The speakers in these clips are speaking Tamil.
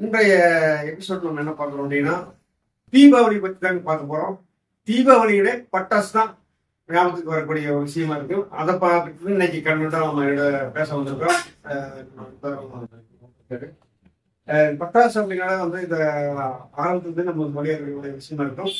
இன்றைய எபிசோட் நம்ம என்ன பார்க்குறோம் அப்படின்னா தீபாவளி பற்றி தாங்க பார்க்க போகிறோம் தீபாவளியோட பட்டாசு தான் ஞாபகத்துக்கு வரக்கூடிய ஒரு விஷயமா இருக்கு. அதை பார்த்துட்டு இன்னைக்கு கண்ணுதான் நம்ம என்னோட பேச வந்திருக்கோம் பட்டாசு அப்படிங்கிறத வந்து இந்த ஆரம்பத்துலேருந்து நம்ம மொழியக்கூடிய விஷயமா இருக்கும்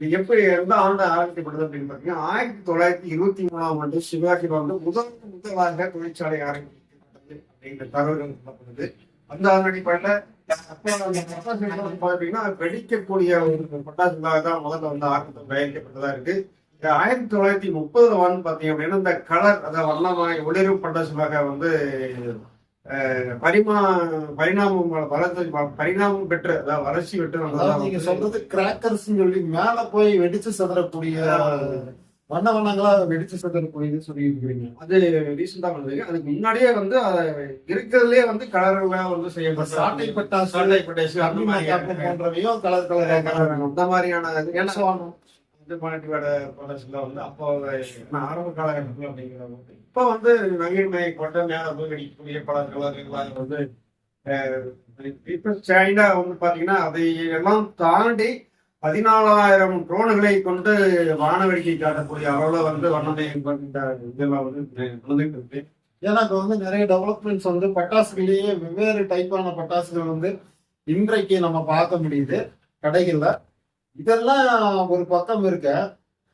இது எப்படி எந்த ஆண்டு ஆரம்பிக்கப்படுது அப்படின்னு பார்த்தீங்கன்னா ஆயிரத்தி தொள்ளாயிரத்தி இருபத்தி மூணாம் ஆண்டு சிவாஜி வந்து முதல் முதலாக தொழிற்சாலை ஆரம்பிக்கப்பட்டது அப்படிங்கிற தகவல்கள் சொல்லப்படுது அந்த அடிப்படையில் பார்த்தீங்கன்னா வெடிக்கக்கூடிய ஒரு பட்டாசுகளாக தான் முதல்ல வந்து ஆரம்பத்தில் தயாரிக்கப்பட்டதா இருக்கு. ஆயிரத்தி தொள்ளாயிரத்தி முப்பதுல வந்து பார்த்தீங்க அப்படின்னா இந்த கலர் அதாவது வண்ணமாய் ஒளிரும் பட்டாசுகளாக வந்து பரிமா பரிணாமம் வளர்ந்து பரிணாமம் பெற்று அதாவது வளர்ச்சி பெற்று நீங்க சொல்றது கிராக்கர்ஸ் சொல்லி மேல போய் வெடிச்சு சிதறக்கூடிய வண்ண வண்ணங்களா வெடிச்சு சிதறக்கூடியது சொல்லி இருக்கிறீங்க. அது ரீசெண்டா வந்தது. அதுக்கு முன்னாடியே வந்து இருக்கிறதுலயே வந்து கலர்களா வந்து செய்யப்பட்ட சாட்டை பட்டாசு சாட்டை பட்டாசு அந்த மாதிரியான போன்றவையும் கலர் கலர் அந்த மாதிரியான இது இந்த மாநிலத்தோட பட்டாசுல வந்து அப்போ ஆரம்ப காலகட்டத்தில் அப்படிங்கிற இப்போ வந்து நவீனமய கொண்ட மேல போய் வெடிக்கக்கூடிய பல கலர்களாக வந்து இப்ப சைனா வந்து பாத்தீங்கன்னா அதை எல்லாம் தாண்டி பதினாலாயிரம் ட்ரோன்களை கொண்டு வானவெடிக்கை காட்டக்கூடிய அளவுல வந்து வண்ணமயம் கொண்ட இதெல்லாம் வந்து நடந்துட்டு இருக்கு. ஏன்னா இப்போ வந்து நிறைய டெவலப்மெண்ட்ஸ் வந்து பட்டாசுகளையே வெவ்வேறு டைப்பான பட்டாசுகள் வந்து இன்றைக்கு நம்ம பார்க்க முடியுது கடைகள்ல. இதெல்லாம் ஒரு பக்கம் இருக்க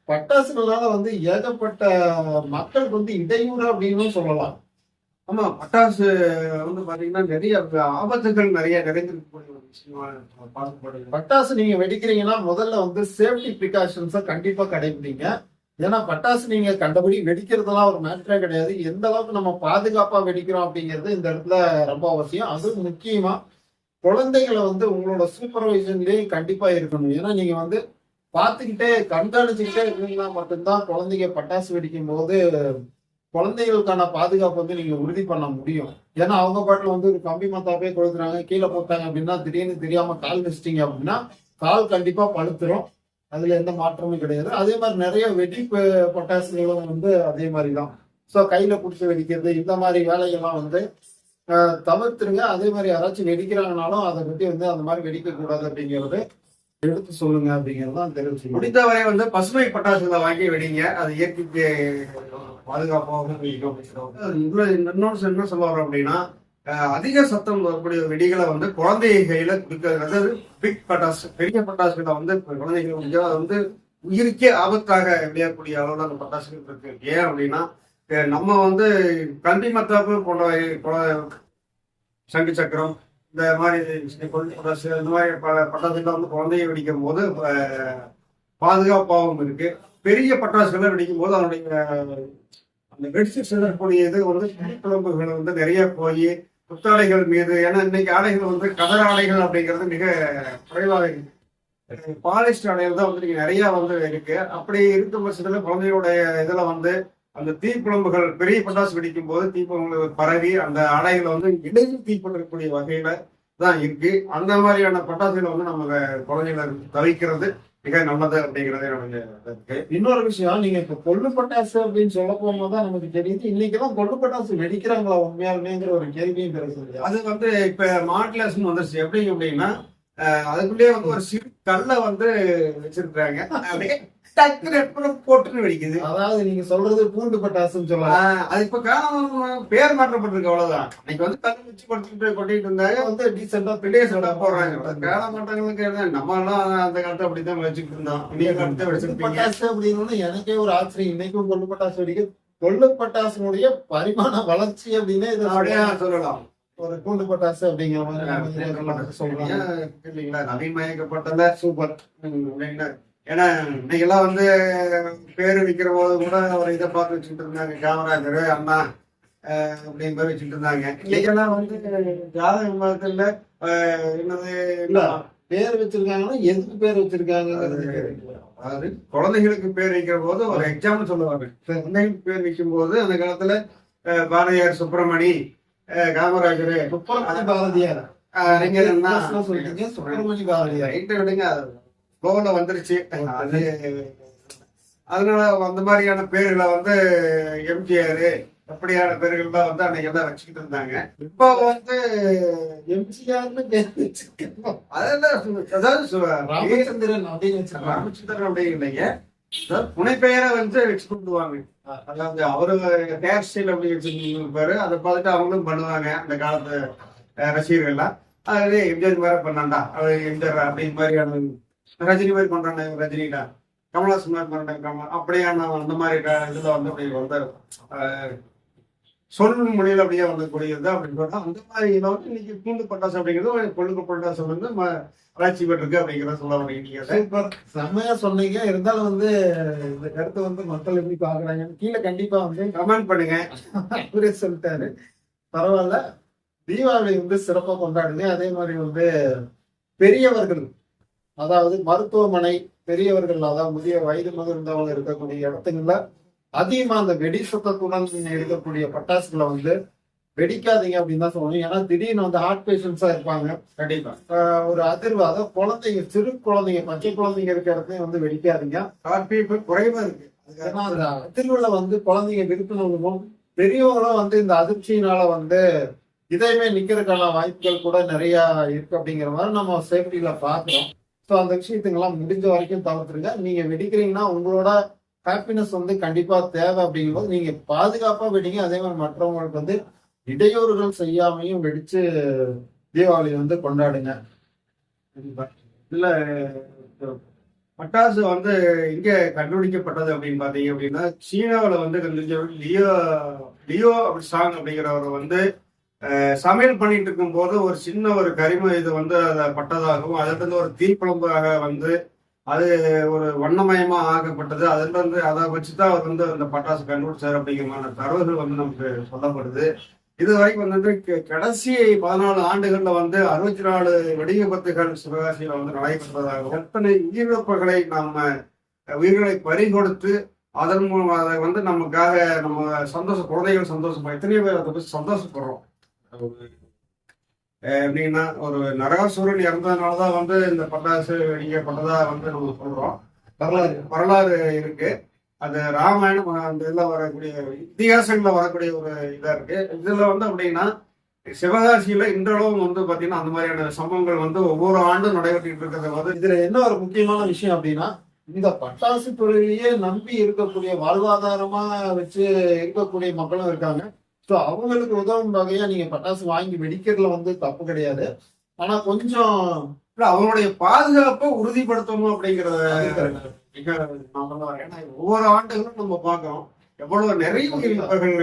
பட்டாசுகளால வந்து ஏகப்பட்ட மக்களுக்கு வந்து இடையூறு அப்படின்னு சொல்லலாம். ஆமா பட்டாசு வந்து பாத்தீங்கன்னா நிறைய ஆபத்துகள் நிறைய நிறைந்திருக்கக்கூடிய பட்டாசு நீங்க வெடிக்கிறீங்கன்னா முதல்ல வந்து சேஃப்டி ப்ரிகாஷன்ஸை கண்டிப்பா கடைபிடிங்க. ஏன்னா பட்டாசு நீங்க கண்டபடி வெடிக்கிறதெல்லாம் ஒரு மேட்டரே கிடையாது. எந்த அளவுக்கு நம்ம பாதுகாப்பா வெடிக்கிறோம் அப்படிங்கிறது இந்த இடத்துல ரொம்ப அவசியம். அதுவும் முக்கியமா குழந்தைகளை வந்து உங்களோட சூப்பர்வைசன்லயும் கண்டிப்பா இருக்கணும். ஏன்னா நீங்க வந்து பார்த்துக்கிட்டே கண்காணிச்சுக்கிட்டே இருந்தீங்கன்னா மட்டும்தான் குழந்தைங்க பட்டாசு வெடிக்கும் போது குழந்தைகளுக்கான பாதுகாப்பு வந்து நீங்க உறுதி பண்ண முடியும். ஏன்னா அவங்க பாட்டுல வந்து ஒரு கம்பி மத்தாப்பே கொடுக்குறாங்க கீழே போட்டாங்க அப்படின்னா திடீர்னு தெரியாம கால் வச்சிட்டீங்க அப்படின்னா கால் கண்டிப்பா பழுத்துரும். அதுல எந்த மாற்றமும் கிடையாது. அதே மாதிரி நிறைய வெடி ப- வந்து அதே மாதிரி தான் ஸோ கையில பிடிச்சி வெடிக்கிறது இந்த மாதிரி வேலைகள்லாம் வந்து தவிர்த்துருங்க அதே மாதிரி யாராச்சும் வெடிக்கிறாங்கனாலும் அதை பத்தி வந்து அந்த மாதிரி வெடிக்க கூடாது அப்படிங்கிறது எடுத்து சொல்லுங்க அப்படிங்கிறது தான் தெரிவிச்சு முடிந்தவரை வந்து பசுமை பட்டாசுகளை வாங்கி வெடிங்க. அது இயற்கைக்கு பாதுகாப்பாகவும் இன்னொரு என்ன சொல்ல வரோம் அப்படின்னா அதிக சத்தம் வரக்கூடிய வெடிகளை வந்து குழந்தை கையில கொடுக்கறது அதாவது பிக் பட்டாசு பெரிய பட்டாசுகளை வந்து குழந்தைகள் வந்து அது வந்து உயிருக்கே ஆபத்தாக விளையக்கூடிய அளவில் அந்த பட்டாசுகள் இருக்கு. ஏன் அப்படின்னா நம்ம வந்து கல்வி மத்தாப்பு போன்ற சங்கு சக்கரம் இந்த மாதிரி பட்டாசு இந்த மாதிரி பல பட்டாசுகளை வந்து குழந்தைய வெடிக்கும் போது பாதுகாப்பாகவும் இருக்கு. பெரிய பட்டாசுகளை வெடிக்கும் போது அதனுடைய அந்த வெடிச்சு செல்லக்கூடிய இது வந்து குழம்புகள் வந்து நிறைய போய் புத்தாடைகள் மீது ஏன்னா இன்னைக்கு ஆடைகள் வந்து கதர் ஆடைகள் அப்படிங்கிறது மிக குறைவாக இருக்கு. பாலிஸ்டர் ஆடைகள் தான் வந்து நீங்க நிறைய வந்து இருக்கு. அப்படி இருக்கும் பட்சத்துல குழந்தைகளுடைய இதுல வந்து அந்த தீக்குழம்புகள் பெரிய பட்டாசு வெடிக்கும் போது தீக்குழம்புகள் பரவி அந்த ஆடைகளை வந்து இடையில் தீப்பற்றக்கூடிய வகையில தான் இருக்கு. அந்த மாதிரியான பட்டாசுகளை வந்து நம்ம குழந்தைகளை தவிக்கிறது மிக நல்லது அப்படிங்கறதே இருக்கு. இன்னொரு விஷயம் நீங்க இப்ப கொள்ளு பட்டாசு அப்படின்னு சொல்ல போகும்போது தான் நமக்கு தெரியுது. இன்னைக்கெல்லாம் கொள்ளு பட்டாசு வெடிக்கிறாங்களா உண்மையாலுமேங்கிற ஒரு கேள்வியும் பெருசு அது வந்து இப்ப மாட்லாஸ்னு வந்துருச்சு. எப்படி அப்படின்னா அதுக்குள்ளேயே வந்து ஒரு சிறு கல்லை வந்து வச்சிருக்காங்க அப்படியே டக்குனு எடுத்து போட்டுன்னு வெடிக்குது. அதாவது நீங்க சொல்றது பூண்டு பட்டாசுன்னு சொல்லலாம். அது இப்ப காலம் பேர் மாற்றப்பட்டிருக்கு அவ்வளவுதான். இன்னைக்கு வந்து கல் வச்சு கொட்டிட்டு இருந்தாங்க. வந்து டீசெண்டா சோடா போடுறாங்க. கால மாற்றங்களுக்கு நம்ம எல்லாம் அந்த காலத்தை அப்படித்தான் வச்சுக்கிட்டு இருந்தோம். காலத்தை கொள்ளு வச்சிருப்பீங்க. பட்டாசு அப்படின்னு எனக்கே ஒரு ஆச்சரியம். இன்னைக்கும் கொள்ளு பட்டாசு வெடிக்க கொள்ளு பட்டாசுனுடைய பரிமாண வளர்ச்சி அப்படின்னு இதை சொல்லலாம். ஒரு கூண்டு பட்டாசு அப்படிங்கிற மாதிரி சொல்லலாம் இல்லைங்களா? நவீனமயக்கப்பட்டத சூப்பர். அப்படின்னா ஏன்னா இன்னைக்கெல்லாம் வந்து பேர் விற்கிற போது கூட ஒரு இதை பார்த்து வச்சுட்டு இருந்தாங்க. காமராஜர் அண்ணா அப்படின்னு பேர் வச்சுட்டு இருந்தாங்க. இன்னைக்கெல்லாம் வந்து ஜாதக விமானத்துல என்னது இல்ல. பேர் வச்சிருக்காங்கன்னா எதுக்கு பேர் வச்சிருக்காங்கிறது தெரியல. அதாவது குழந்தைகளுக்கு பேர் வைக்கிற போது ஒரு எக்ஸாம்பிள் சொல்லுவாங்க. குழந்தைகளுக்கு பேர் வைக்கும் போது அந்த காலத்துல பாரதியார் சுப்பிரமணி காமராஜர் சுப்பிரமணிய பாரதியார் சொல்றீங்க சுப்பிரமணிய பாரதியார் விடுங்க ஃப்ளோல வந்துருச்சு அது அதனால அந்த மாதிரியான பேர்களை வந்து எம்ஜிஆர் அப்படியான பேர்கள் தான் வந்து அன்னைக்கு எல்லாம் வச்சுக்கிட்டு இருந்தாங்க இப்போ வந்து எம்ஜிஆர்னு பேர் வச்சிருக்கோம் அதெல்லாம் அதாவது ராமச்சந்திரன் அப்படின்னு ராமச்சந்திரன் அப்படி இல்லைங்க புனைப்பெயரை வந்து வச்சுக்கிட்டுவாங்க அதாவது அவரு ஹேர் ஸ்டைல் அப்படி வச்சிருப்பாரு. அதை பார்த்துட்டு அவங்களும் பண்ணுவாங்க அந்த காலத்து அஹ், ரசிகர்கள்லாம். அது எம்ஜிஆர் மாதிரி பண்ணாண்டா. அவர் எம்ஜிஆர் அப்படின்னு மாதிரியான ரஜினி மாதிரி பண்றாங்க ரஜினிடா கமலஹாசன் மாதிரி பண்றாங்க. கமல் அப்படியான அந்த மாதிரி இதுல வந்து அப்படி வந்து சொல்லும் சொல் மொழியில் அப்படியே வந்தக்கூடியது அப்படின்னு சொன்னா அந்த மாதிரி இதை வந்து இன்னைக்கு பூண்டு பட்டாசு அப்படிங்கிறது கொழுக்கு பட்டாசு வந்து வளர்ச்சி பெற்றிருக்கு அப்படிங்கிறத சொல்ல வரீங்க செம்மையா சொன்னீங்க. இருந்தாலும் வந்து இந்த கருத்தை வந்து மக்கள் எப்படி பாக்குறாங்கன்னு கீழே கண்டிப்பா வந்து கமெண்ட் பண்ணுங்க. அவரே சொல்லிட்டாரு. பரவாயில்ல. தீபாவளி வந்து சிறப்பாக கொண்டாடுங்க. அதே மாதிரி வந்து பெரியவர்கள் அதாவது மருத்துவமனை பெரியவர்கள் அதாவது முதிய வயது முதிர்ந்தவங்க இருக்கக்கூடிய இடத்துங்கள்ல அதிகமா அந்த வெடி சத்தத்துடன் இருக்கக்கூடிய பட்டாசுகளை வந்து வெடிக்காதீங்க அப்படின்னு தான் சொல்லணும். ஏன்னா திடீர்னு வந்து ஹார்ட் பேஷண்ட்ஸா இருப்பாங்க. கண்டிப்பா. ஒரு அதிர்வு அதாவது குழந்தைங்க சிறு குழந்தைங்க பச்சை குழந்தைங்க இருக்கிற இடத்தையும் வந்து வெடிக்காதீங்க. காப்பி இப்ப குறைவா இருக்கு. ஏன்னா அந்த அதிர்வுல வந்து குழந்தைங்க விருப்பினவும் பெரியவங்களும் வந்து இந்த அதிர்ச்சியினால வந்து இதயமே நிக்கிறதுக்கான வாய்ப்புகள் கூட நிறைய இருக்கு அப்படிங்கிற மாதிரி நம்ம சேஃப்டியில பாக்குறோம் ஸோ அந்த விஷயத்துங்கெல்லாம் முடிஞ்ச வரைக்கும் தவிர்த்துருங்க. நீங்க வெடிக்கிறீங்கன்னா உங்களோட ஹாப்பினஸ் வந்து கண்டிப்பா தேவை அப்படிங்கும்போது நீங்க பாதுகாப்பா வெடிங்க. அதே மாதிரி மற்றவங்களுக்கு வந்து இடையூறுகள் செய்யாமையும் வெடிச்சு தீபாவளி வந்து கொண்டாடுங்க. இல்ல பட்டாசு வந்து இங்க கண்டுபிடிக்கப்பட்டது அப்படின்னு பாத்தீங்க அப்படின்னா சீனாவில வந்து கண்டுபிடிச்ச லியோ லியோ அப்படி சாங் அப்படிங்கிறவர் வந்து சமையல் பண்ணிட்டு இருக்கும் போது ஒரு சின்ன ஒரு கரிம இது வந்து அதை பட்டதாகவும் அதுல இருந்து ஒரு தீக்குழம்பாக வந்து அது ஒரு வண்ணமயமா ஆக்கப்பட்டது. அதிலிருந்து அதை அதை வச்சுதான் அவர் வந்து அந்த பட்டாசு கண்டுபிடிச்சார் அப்படிங்கிற தரவுகள் வந்து நமக்கு சொல்லப்படுது. இது வரைக்கும் வந்து கடைசி பதினாலு ஆண்டுகள்ல வந்து அறுபத்தி நாலு வெடிவிபத்துகள் சிவகாசியில் சிவகாசியில வந்து நடைபெற்றதாகவும் எத்தனை உயிரிழப்புகளை நம்ம உயிர்களை பறி கொடுத்து அதன் மூலம் அதை வந்து நமக்காக நம்ம சந்தோஷம் குழந்தைகள் சந்தோஷம் எத்தனையோ பேர் அதை பத்தி சந்தோஷப்படுறோம். எப்படின்னா ஒரு நரகாசுரன் இறந்ததுனாலதான் வந்து இந்த பட்டாசு வெடிக்கப்பட்டதா வந்து நம்ம சொல்றோம். வரலாறு வரலாறு இருக்கு. அது ராமாயணம் அந்த இதுல வரக்கூடிய இதிகாசங்கள்ல வரக்கூடிய ஒரு இதா இருக்கு. இதுல வந்து அப்படின்னா சிவகாசியில இன்றளவும் வந்து பாத்தீங்கன்னா அந்த மாதிரியான சம்பவங்கள் வந்து ஒவ்வொரு ஆண்டும் நடைபெற்றுட்டு இருக்கிறது வந்து இதுல என்ன ஒரு முக்கியமான விஷயம் அப்படின்னா இந்த பட்டாசு தொழிலையே நம்பி இருக்கக்கூடிய வாழ்வாதாரமா வச்சு இருக்கக்கூடிய மக்களும் இருக்காங்க. ஸோ அவங்களுக்கு உதவும் வகையா நீங்க பட்டாசு வாங்கி வெடிக்கிறதுல வந்து தப்பு கிடையாது. ஆனா கொஞ்சம் அவங்களுடைய பாதுகாப்பை உறுதிப்படுத்தணும் அப்படிங்கறத ஒவ்வொரு ஆண்டுகளும் நம்ம பார்க்கிறோம். எவ்வளவு நிறைய உயிரிழப்புகள்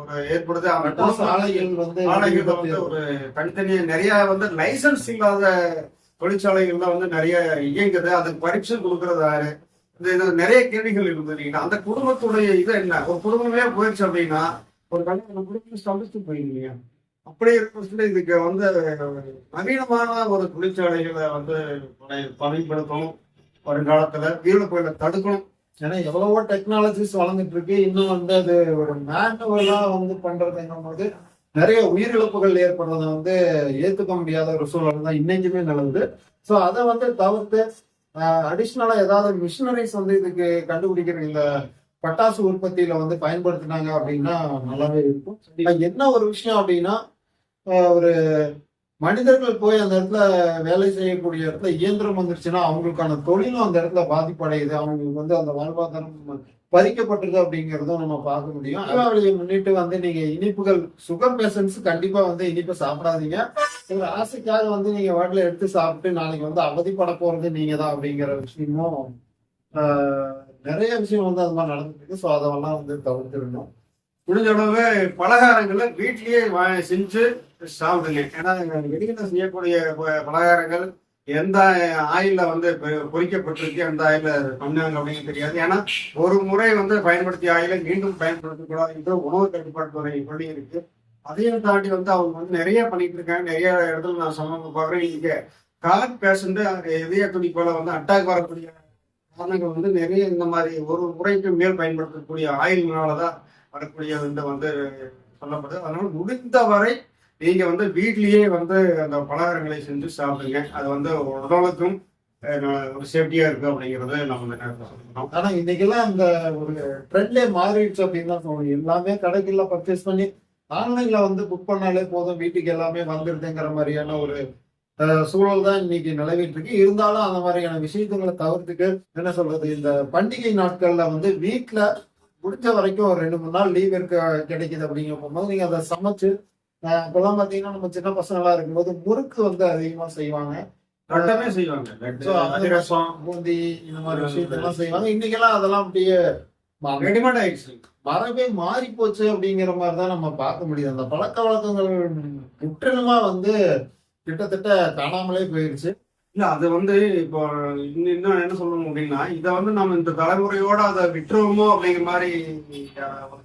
ஒரு ஏற்படுது. ஆலைகள் வந்து ஆலைகள்ல வந்து ஒரு தனித்தனியா நிறைய வந்து லைசன்ஸ் இல்லாத தொழிற்சாலைகள்ல வந்து நிறைய இயங்குது. அதுக்கு பரீட்சை கொடுக்கறது யாரு? இந்த நிறைய கேள்விகள் இருந்ததுன்னா அந்த குடும்பத்துடைய இது என்ன? ஒரு குடும்பமே போயிடுச்சு அப்படின்னா ஒரு கல்யாணம் குடும்பம் சமைச்சு போயிருந்தீங்க அப்படியே இருக்கிற இதுக்கு வந்து நவீனமான ஒரு தொழிற்சாலைகளை வந்து படை- பயன்படுத்தணும் வருங்காலத்துல வீடு தடுக்கணும். ஏன்னா எவ்வளவோ டெக்னாலஜிஸ் வளர்ந்துட்டு இருக்கு இன்னும் வந்து அது ஒரு மேனுவலா வந்து பண்றதுங்கும் போது நிறைய உயிரிழப்புகள் ஏற்படுறத வந்து ஏத்துக்க முடியாத ஒரு சூழல் தான் இன்னைக்குமே நடந்தது ஸோ அதை வந்து தவிர்த்து அடிஷ்னலா ஏதாவது மிஷினரிஸ் வந்து இதுக்கு கண்டுபிடிக்கிற இந்த பட்டாசு உற்பத்தியில வந்து பயன்படுத்தினாங்க அப்படின்னா நல்லாவே இருக்கும். என்ன ஒரு விஷயம் அப்படின்னா ஒரு மனிதர்கள் போய் அந்த இடத்துல வேலை செய்யக்கூடிய இடத்துல இயந்திரம் வந்துருச்சுன்னா அவங்களுக்கான தொழிலும் அந்த இடத்துல பாதிப்படையுது. அவங்களுக்கு வந்து அந்த வாழ்வாதாரம் பறிக்கப்பட்டிருக்கு அப்படிங்கிறதும் நம்ம பார்க்க முடியும். தீபாவளியை முன்னிட்டு வந்து நீங்க இனிப்புகள் சுகர் பேஷண்ட்ஸ் கண்டிப்பா வந்து இனிப்பு சாப்பிடாதீங்க. ஒரு ஆசைக்காக வந்து நீங்க வாட்டில எடுத்து சாப்பிட்டு நாளைக்கு வந்து அவதிப்பட போறது நீங்க தான் அப்படிங்கிற விஷயமும் ஆஹ், நிறைய விஷயம் வந்து அது மாதிரி நடந்துருக்கு ஸோ அதெல்லாம் வந்து தவிர்த்துடணும். முடிஞ்ச அளவு பலகாரங்களை வீட்லயே வா- செஞ்சு சாப்பிடுங்க. ஏன்னா வெளியில செய்யக்கூடிய பலகாரங்கள் எந்த ஆயில வந்து பொறிக்கப்பட்டிருக்கு எந்த ஆயில பண்ணாங்க அப்படின்னு தெரியாது. ஏன்னா ஒரு முறை வந்து பயன்படுத்திய ஆயில மீண்டும் பயன்படுத்தக்கூடாது என்று உணவு கட்டுப்பாட்டுத்துறை சொல்லி இருக்கு. அதையும் தாண்டி வந்து அவங்க வந்து நிறைய பண்ணிட்டு இருக்காங்க. நிறைய இடத்துல நான் சொன்ன பாக்குறேன். இங்க கார்ட் பேஷண்ட் இதய துணி போல வந்து அட்டாக் வரக்கூடிய காரணங்கள் வந்து நிறைய இந்த மாதிரி ஒரு முறைக்கு மேல் பயன்படுத்தக்கூடிய ஆயில்னாலதான் வரக்கூடிய இந்த வந்து சொல்லப்படுது. அதனால முடிந்த வரை நீங்க வந்து வீட்லயே வந்து அந்த பலகாரங்களை செஞ்சு சாப்பிடுங்க. அது வந்து உடலுக்கும் ஒரு சேஃப்டியா இருக்கு அப்படிங்கறது நம்ம இந்த சொல்லணும். ஆனா இன்னைக்கெல்லாம் அந்த ஒரு ட்ரெண்டே மாறிடுச்சு அப்படின்னு தான் சொல்லணும் எல்லாமே கடைகள்ல பர்ச்சேஸ் பண்ணி ஆன்லைன்ல வந்து புக் பண்ணாலே போதும். வீட்டுக்கு எல்லாமே வந்துருதுங்கிற மாதிரியான ஒரு சூழல் தான் இன்னைக்கு நிலவிட்டு இருக்கு இருந்தாலும் அந்த மாதிரியான விஷயங்களை தவிர்த்துட்டு என்ன சொல்றது இந்த பண்டிகை நாட்கள்ல வந்து வீட்ல முடிஞ்ச வரைக்கும் ஒரு ரெண்டு மூணு நாள் லீவ் இருக்க கிடைக்குது அப்படிங்கிற போகும்போது நீங்க அதை சமைச்சு இப்பெல்லாம் பாத்தீங்கன்னா நம்ம சின்ன பசங்களா இருக்கும்போது முறுக்கு வந்து அதிகமா செய்வாங்க. ரெண்டுமே செய்வாங்க. அதிரசம் பூந்தி இந்த மாதிரி விஷயத்தெல்லாம் செய்வாங்க. இன்னைக்கெல்லாம் அதெல்லாம் அப்படியே ரெடிமேட் ஆயிடுச்சு. மரபே மாறி போச்சு அப்படிங்கிற மாதிரி தான் நம்ம பார்க்க முடியுது. அந்த பழக்க வழக்கங்கள் முற்றிலுமா வந்து கிட்டத்தட்ட காணாமலே போயிருச்சு. இல்ல அது வந்து இப்போ இன்னும் இன்னும் என்ன சொல்லணும் அப்படின்னா இதை வந்து நம்ம இந்த தலைமுறையோட அதை விட்டுருவோமோ அப்படிங்கிற மாதிரி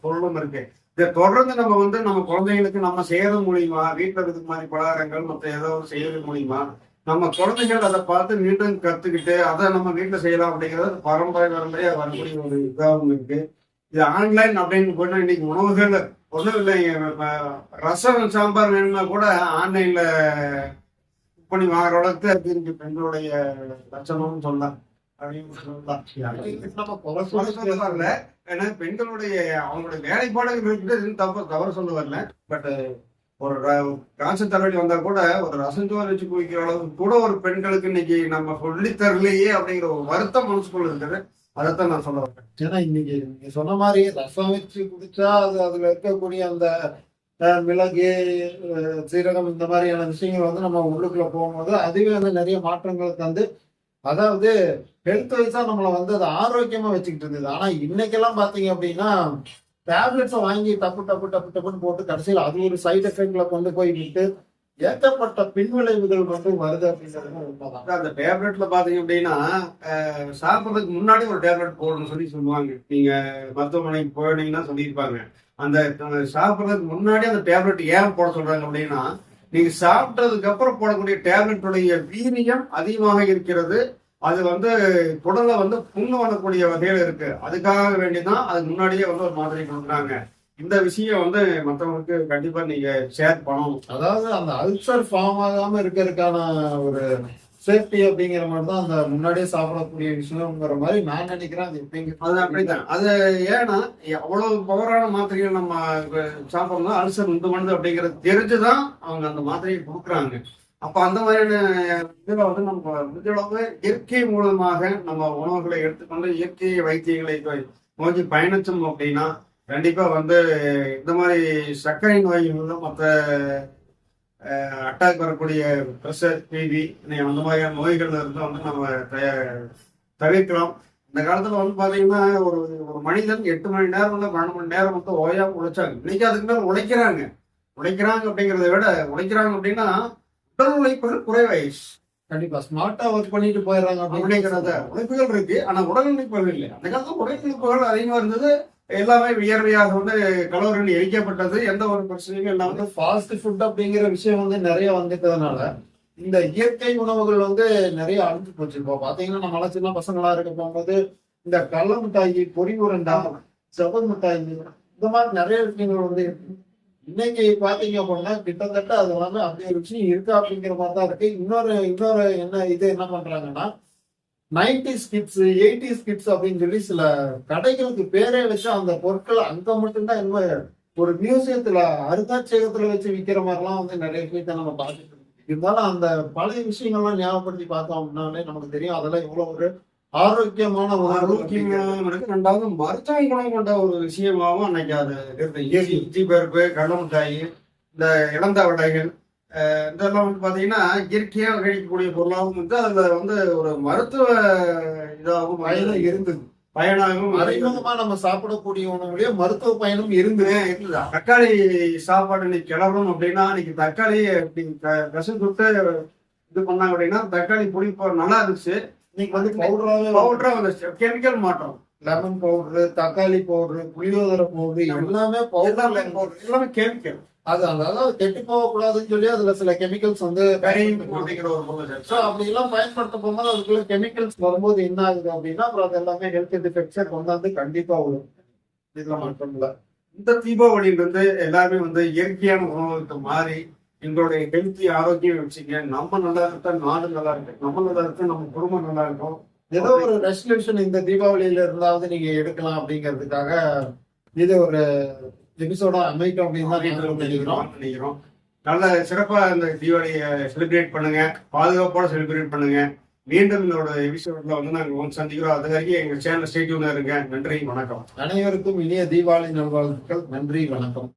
சொல்லணும் இருக்கு. இதை தொடர்ந்து நம்ம வந்து நம்ம குழந்தைகளுக்கு நம்ம செய்யறது மூலியமா வீட்டுல இருக்கிற மாதிரி பலகாரங்கள் மற்ற ஏதோ செய்யறது மூலியமா நம்ம குழந்தைகள் அதை பார்த்து மீண்டும் கத்துக்கிட்டு அதை நம்ம வீட்டுல செய்யலாம் அப்படிங்கிறது பரம்பரை பரம்பரையா வரக்கூடிய ஒரு இதாகவும் இருக்கு. இது ஆன்லைன் அப்படின்னு போனா இன்னைக்கு உணவுகள் ஒன்றும் இல்லைங்க ரசம் சாம்பார் வேணும்னா கூட ஆன்லைன்ல பண்ணி வாங்குற அளவுக்கு அது பெண்களுடைய லட்சணம்னு சொல்லலாம். ஏன்னா பெண்களுடைய அவங்களுடைய வேலைப்பாடுகள் இருக்குது தப்பு தவறு சொல்ல வரல. பட் ஒரு காய்ச்சல் தலைவலி வந்தா கூட ஒரு ரசஞ்சோறு வச்சு குவிக்கிற அளவுக்கு கூட ஒரு பெண்களுக்கு இன்னைக்கு நம்ம சொல்லித் தரலையே அப்படிங்கிற ஒரு வருத்தம் மனசுக்குள்ள இருக்குது. அதைத்தான் நான் சொல்ல வரேன். ஏன்னா இன்னைக்கு நீங்க சொன்ன மாதிரி ரசம் வச்சு குடிச்சா அது அதுல இருக்கக்கூடிய அந்த மிளகு சீரகம் இந்த மாதிரியான விஷயங்கள் வந்து நம்ம உள்ளுக்குள்ள போகும்போது அதுவே வந்து நிறைய மாற்றங்களை தந்து அதாவது ஹெல்த் வைஸா நம்மளை வந்து அது ஆரோக்கியமா வச்சுக்கிட்டு இருந்தது. ஆனா இன்னைக்கெல்லாம் பாத்தீங்க அப்படின்னா டேப்லெட்ஸை வாங்கி டப்பு டப்பு டப்பு டப்புன்னு போட்டு கடைசியில் அது ஒரு சைட் எஃபெக்ட்ல கொண்டு போய் விட்டு ஏற்றப்பட்ட பின்விளைவுகள் வந்து வருது அப்படிங்கிறது உண்மைதான் அந்த டேப்லெட்ல பாத்தீங்க அப்படின்னா சாப்பிட்றதுக்கு முன்னாடி ஒரு டேப்லெட் போடணும்னு சொல்லி சொல்லுவாங்க. நீங்க மருத்துவமனைக்கு போனீங்கன்னா சொல்லியிருப்பாங்க. அந்த சாப்பிட்றதுக்கு முன்னாடி அந்த டேப்லெட் ஏன் போட சொல்றாங்க அப்படின்னா நீங்க சாப்பிட்டதுக்கு அப்புறம் போடக்கூடிய டேப்லெட்டுடைய வீரியம் அதிகமாக இருக்கிறது. அது வந்து குடலை வந்து புண்ணு வரக்கூடிய வகையில இருக்கு. அதுக்காக வேண்டிதான் அதுக்கு முன்னாடியே வந்து ஒரு மாதிரி கொடுக்குறாங்க. இந்த விஷயம் வந்து மற்றவங்களுக்கு கண்டிப்பா நீங்க ஷேர் பண்ணணும். அதாவது அந்த அல்சர் ஃபார்ம் ஆகாம இருக்கிறதுக்கான ஒரு சேஃப்டி அப்படிங்கிற மாதிரி தான் அந்த முன்னாடியே சாப்பிடக்கூடிய விஷயம்ங்கிற மாதிரி நான் நினைக்கிறேன் அது எப்படிங்க அது அப்படித்தான் அது ஏன்னா அவ்வளவு பவரான மாத்திரைகள் நம்ம சாப்பிடணும் அல்சர் உண்டு பண்ணுது அப்படிங்கிறது தெரிஞ்சுதான் அவங்க அந்த மாத்திரையை கொடுக்குறாங்க. அப்ப அந்த மாதிரியான இதுல வந்து நம்ம முடிஞ்சளவு இயற்கை மூலமாக நம்ம உணவுகளை எடுத்துக்கொண்டு இயற்கை வைத்தியங்களை நோக்கி பயணிச்சோம் அப்படின்னா கண்டிப்பா வந்து இந்த மாதிரி சர்க்கரை நோய்களும் மற்ற அட்டாக் வரக்கூடிய ப்ரெஷர் பிபி அந்த மாதிரியான நோய்கள்ல இருந்து வந்து நம்ம தவிர்க்கலாம் இந்த காலத்துல வந்து பாத்தீங்கன்னா ஒரு ஒரு மனிதன் எட்டு மணி நேரம் இல்ல பன்னெண்டு மணி நேரம் வந்து ஓயாம உழைச்சாங்க. இன்னைக்கு அதுக்கு மேல உழைக்கிறாங்க. உழைக்கிறாங்க அப்படிங்கறத விட உழைக்கிறாங்க அப்படின்னா உடல் உழைப்புகள் குறைவாயிடுச்சு. கண்டிப்பா. ஸ்மார்ட்டா ஒர்க் பண்ணிட்டு போயிடுறாங்க அப்படிங்கிறத உழைப்புகள் இருக்கு. ஆனா உடல் உழைப்புகள் இல்லை. அந்த காலத்துல உழைப்புகள் அதிகமா இருந்தது. எல்லாமே வியர்வையாக வந்து கலோரிகள் எரிக்கப்பட்டது எந்த ஒரு பிரச்சனையும் இல்லாம. வந்து ஃபாஸ்ட் ஃபுட் அப்படிங்கிற விஷயம் வந்து நிறைய வந்துட்டதுனால இந்த இயற்கை உணவுகள் வந்து நிறைய அழிஞ்சு போச்சு. இப்போ பாத்தீங்கன்னா நம்மளாம் சின்ன பசங்களா இருக்க போகும்போது இந்த கடல மிட்டாயி பொரி உருண்டா செவல் மிட்டாயி இந்த மாதிரி நிறைய விஷயங்கள் வந்து இன்னைக்கு பாத்தீங்க அப்படின்னா கிட்டத்தட்ட அது எல்லாமே அப்படி ஒரு விஷயம் இருக்கா அப்படிங்கிற மாதிரி தான் இருக்கு. இன்னொரு இன்னொரு என்ன இது என்ன பண்றாங்கன்னா நைன்டி கிட்ஸ் எயிட்டி கிட்ஸ் அப்படின்னு சொல்லி சில கடைகளுக்கு பேரே வச்சு அந்த பொருட்கள் அங்க மட்டும்தான் என்ன ஒரு மியூசியத்துல அருங்காட்சியகத்துல வச்சு விக்கிற மாதிரிலாம் வந்து நிறைய விஷயத்த நம்ம பார்த்துட்டு இருந்தாலும் அந்த பழைய விஷயங்கள்லாம் ஞாபகப்படுத்தி பார்த்தோம் அப்படின்னாலே நமக்கு தெரியும். அதெல்லாம் எவ்வளவு ஒரு ஆரோக்கியமான உணவு அப்படிங்கிறது. ஆரோக்கியம். இருக்கு ரெண்டாவது மருத்துவ குணம் கொண்ட ஒரு விஷயமாவும் அன்னைக்கு அது இருக்கு இஞ்சி பருப்பு கடல மிட்டாய் இந்த இளந்த வடைகள் அஹ் இதெல்லாம் வந்து பாத்தீங்கன்னா இயற்கையா கிடைக்கக்கூடிய பொருளாகவும் வந்து அதுல வந்து ஒரு மருத்துவ இதாகவும் பயனும் இருந்தது. பயனாகவும் மறைமுகமா நம்ம சாப்பிடக்கூடிய உணவுலயே மருத்துவ பயனும் இருந்தது இருந்தது தக்காளி சாப்பாடு இன்னைக்கு கிளறணும் அப்படின்னா இன்னைக்கு தக்காளி இப்படி சுட்டு இது பண்ணாங்க அப்படின்னா தக்காளி புளி போ- நல்லா இருந்துச்சு. இன்னைக்கு வந்து பவுடராவே பவுடரா வந்துச்சு கெமிக்கல் மாற்றம். லெமன் பவுடர் தக்காளி பவுடர் புளியோதரை பவுடர் எல்லாமே பவுடர் எல்லாமே கெமிக்கல் அது அதாவது கெட்டு போக கூடாதுன்னு சொல்லி அதுல சில கெமிக்கல்ஸ் வந்து அப்படி எல்லாம் பயன்படுத்த போகும்போது அதுக்குள்ள கெமிக்கல்ஸ் வரும்போது என்ன ஆகுது அப்படின்னா அப்புறம் அது எல்லாமே ஹெல்த் டிஃபெக்ட்ஸை கொண்டாந்து கண்டிப்பா வரும். இதுல மட்டும் இல்ல. இந்த தீபாவளியில இருந்து எல்லாருமே வந்து இயற்கையான உணவுக்கு மாறி எங்களுடைய ஹெல்த்தி ஆரோக்கியம் வச்சுங்க. நம்ம நல்லா இருந்தா நாடு நல்லா இருக்கு. நம்ம நல்லா இருக்கு? நம்ம குடும்பம் நல்லா இருக்கும் ஏதோ ஒரு ரெசல்யூஷன் இந்த தீபாவளியில இருந்தாவது நீங்க எடுக்கலாம் அப்படிங்கிறதுக்காக இது ஒரு எபிசோடா அமைக்கும் அப்படின்னு நினைக்கிறோம். நினைக்கிறோம். நல்ல சிறப்பா இந்த தீபாவளியை செலிப்ரேட் பண்ணுங்க. பாதுகாப்போட செலிப்ரேட் பண்ணுங்க. மீண்டும் இதோட எபிசோட்ல வந்து நாங்க வந்து சந்திக்கிறோம். அது வரைக்கும் எங்க சேனல் ஸ்டேட்யூனா இருங்க. நன்றி வணக்கம். அனைவருக்கும் இனிய தீபாவளி நல்வாழ்த்துக்கள். நன்றி வணக்கம்.